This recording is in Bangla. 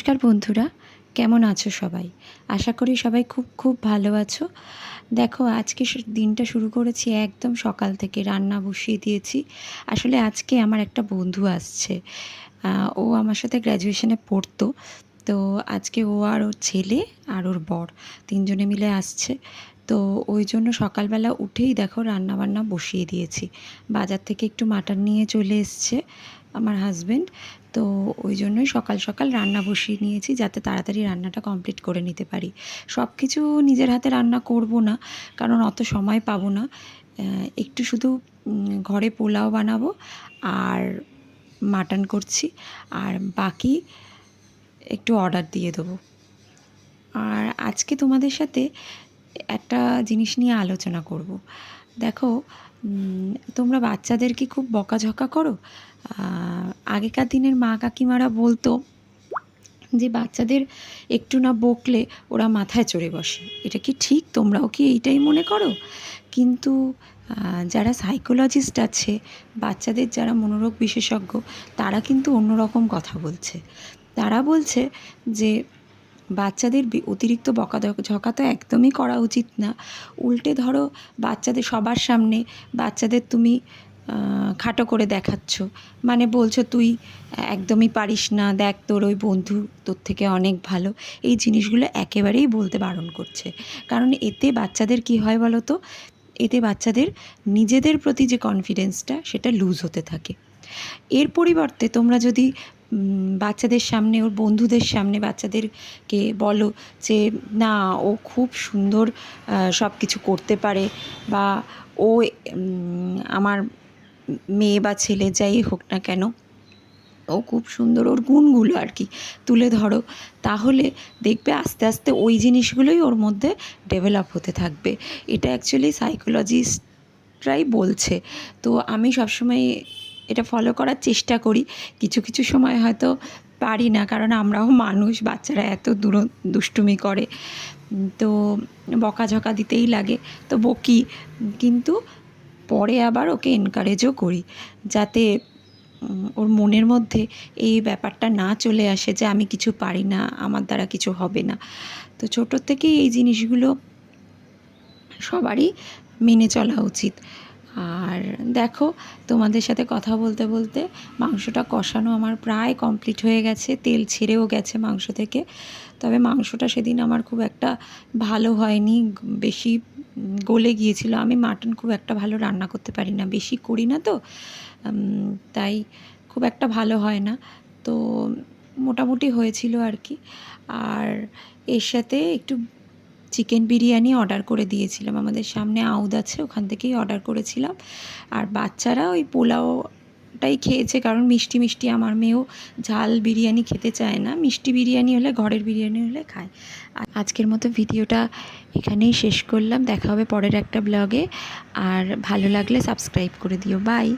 নমস্কার বন্ধুরা, কেমন আছো সবাই? আশা করি সবাই খুব খুব ভালো আছো। দেখো, আজকে দিনটা শুরু করেছি একদম সকাল থেকে রান্না বসিয়ে দিয়েছি। আসলে আজকে আমার একটা বন্ধু আসছে। ও আমার সাথে গ্র্যাজুয়েশনে পড়তো। তো আজকে ও আর ওর ছেলে আর ওর বর তিনজনে মিলে আসছে। তো ওই জন্য সকালবেলা উঠেই দেখো রান্না বান্না বসিয়ে দিয়েছি। বাজার থেকে একটু মাটন নিয়ে চলে এসছে। আমার হাজব্যান্ড তো ওই জন্যই সকাল সকাল রান্না বসিয়ে নিয়েছি যাতে তাড়াতাড়ি রান্নাটা কমপ্লিট করে নিতে পারি। সব কিছু নিজের হাতে রান্না করব না, কারণ অত সময় পাবো না। একটু শুধু ঘরে পোলাও বানাবো আর মাটন করছি, আর বাকি একটু অর্ডার দিয়ে দেবো। আর আজকে তোমাদের সাথে একটা জিনিস নিয়ে আলোচনা করব। দেখো তোমরা বাচ্চাদের কি খুব বকাঝকা করো? আগেকার দিনের মা কাকিমারা বলতো যে বাচ্চাদের একটু না বকলে ওরা মাথায় চড়ে বসে। এটা কি ঠিক? তোমরাও কি এইটাই মনে করো? কিন্তু যারা সাইকোলজিস্ট আছে, বাচ্চাদের যারা মনোরোগ বিশেষজ্ঞ, তারা কিন্তু অন্যরকম কথা বলছে। তারা বলছে যে বাচ্চাদের অতিরিক্ত বকাঝকা তো একদমই করা উচিত না। উল্টে ধরো বাচ্চাদের সবার সামনে বাচ্চাদের তুমি খাটো করে দেখাচ্ছ। মানে বলছো তুই একদমই পারিস না। দেখ তোর ওই বন্ধু তোর থেকে অনেক ভালো। এই জিনিসগুলো একেবারেই বলতে বারণ করছে। কারণ এতে বাচ্চাদের কি হয় বলো তো? এতে বাচ্চাদের নিজেদের প্রতি যে কনফিডেন্সটা সেটা লুজ হতে থাকে। এর পরিবর্তে তোমরা যদি বাচ্চাদের সামনে, ওর বন্ধুদের সামনে বাচ্চাদেরকে বলো যে, না, ও খুব সুন্দর সব কিছু করতে পারে। বা, ও আমার মেয়ে বা ছেলে যাই হোক না কেন, ও খুব সুন্দর। ওর গুণগুলো আর কি তুলে ধরো। তাহলে দেখবে আস্তে আস্তে ওই জিনিসগুলোই ওর মধ্যে ডেভেলপ হতে থাকবে। এটা অ্যাকচুয়ালি সাইকোলজিস্টরাই বলছে। তো আমি সবসময় এটা ফলো করার চেষ্টা করি। কিছু কিছু সময় হয়তো পারি না, কারণ আমরাও মানুষ, বাচ্চারা এত দূর, দুষ্টুমি করে। তো বকাঝকা দিতেই লাগে। তো বকি কিন্তু পরে আবার ওকে এনকারেজও করি, যাতে ওর মনের মধ্যে এই ব্যাপারটা না চলে আসে যে আমি কিছু পারি না, আমার দ্বারা কিছু হবে না। তো ছোটোর থেকেই এই জিনিসগুলো সবারই মেনে চলা উচিত। আর দেখো, তোমাদের সাথে কথা বলতে বলতে মাংসটা কষানো আমার প্রায় কমপ্লিট হয়ে গেছে, তেল ছেড়েও গেছে মাংস থেকে। তবে মাংসটা সেদিন আমার খুব একটা ভালো হয়নি, বেশি গলে গিয়েছিল। আমি মাটন খুব একটা ভালো রান্না করতে পারি না, বেশি করি না তো তাই খুব একটা ভালো হয় না। তো মোটামুটি হয়েছিল আর কি। আর এর সাথে একটু চিকেন বিরিয়ানি অর্ডার করে দিয়েছিলাম। আমাদের সামনে আউদ আছে, ওখান থেকেই অর্ডার করেছিলাম। আর বাচ্চারা ওই পোলাওটাই খেয়েছে, কারণ মিষ্টি মিষ্টি আমার মেয়েও ঝাল বিরিয়ানি খেতে চায় না। মিষ্টি বিরিয়ানি হলে, ঘরের বিরিয়ানি হলে খায়। আজকের মতো ভিডিওটা এখানেই শেষ করলাম। দেখা হবে পরের একটা ব্লগে। আর ভালো লাগলে সাবস্ক্রাইব করে দিও। বাই।